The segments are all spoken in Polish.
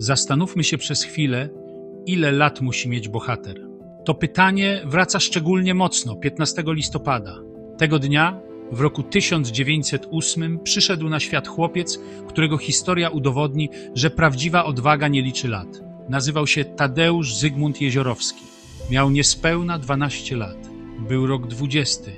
Zastanówmy się przez chwilę, ile lat musi mieć bohater. To pytanie wraca szczególnie mocno 15 listopada. Tego dnia, w roku 1908, przyszedł na świat chłopiec, którego historia udowodni, że prawdziwa odwaga nie liczy lat. Nazywał się Tadeusz Zygmunt Jeziorowski. Miał niespełna 12 lat. Był rok 20,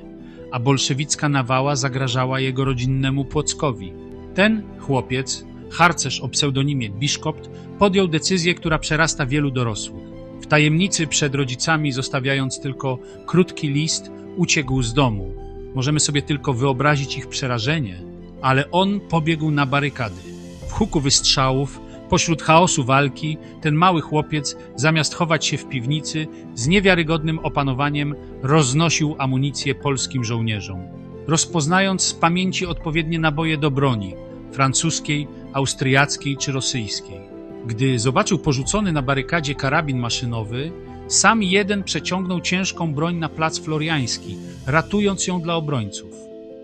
a bolszewicka nawała zagrażała jego rodzinnemu Płockowi. Ten chłopiec, harcerz o pseudonimie Biszkopt, podjął decyzję, która przerasta wielu dorosłych. W tajemnicy przed rodzicami, zostawiając tylko krótki list, uciekł z domu. Możemy sobie tylko wyobrazić ich przerażenie, ale on pobiegł na barykady. W huku wystrzałów, pośród chaosu walki, ten mały chłopiec, zamiast chować się w piwnicy, z niewiarygodnym opanowaniem roznosił amunicję polskim żołnierzom. Rozpoznając z pamięci odpowiednie naboje do broni francuskiej, austriackiej czy rosyjskiej. Gdy zobaczył porzucony na barykadzie karabin maszynowy, sam jeden przeciągnął ciężką broń na plac Floriański, ratując ją dla obrońców.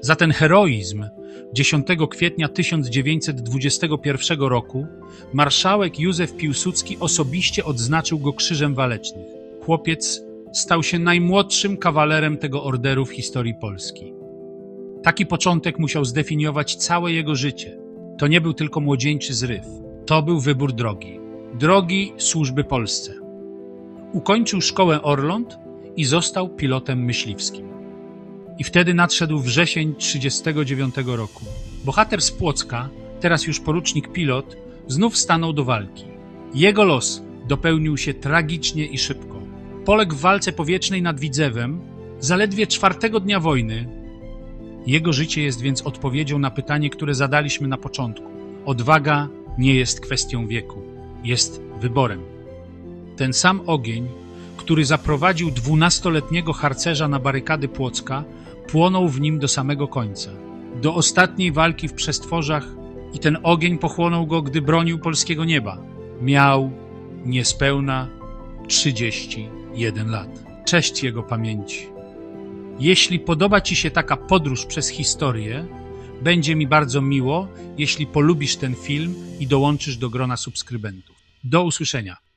Za ten heroizm 10 kwietnia 1921 roku marszałek Józef Piłsudski osobiście odznaczył go Krzyżem Walecznych. Chłopiec stał się najmłodszym kawalerem tego orderu w historii Polski. Taki początek musiał zdefiniować całe jego życie. To nie był tylko młodzieńczy zryw, to był wybór drogi. Drogi służby Polsce. Ukończył szkołę Orląt i został pilotem myśliwskim. I wtedy nadszedł wrzesień 1939 roku. Bohater z Płocka, teraz już porucznik pilot, znów stanął do walki. Jego los dopełnił się tragicznie i szybko. Poległ w walce powietrznej nad Widzewem zaledwie czwartego dnia wojny. Jego życie jest więc odpowiedzią na pytanie, które zadaliśmy na początku. Odwaga nie jest kwestią wieku, jest wyborem. Ten sam ogień, który zaprowadził dwunastoletniego harcerza na barykady Płocka, płonął w nim do samego końca, do ostatniej walki w przestworzach i ten ogień pochłonął go, gdy bronił polskiego nieba. Miał niespełna 31 lat. Cześć jego pamięci. Jeśli podoba Ci się taka podróż przez historię, będzie mi bardzo miło, jeśli polubisz ten film i dołączysz do grona subskrybentów. Do usłyszenia.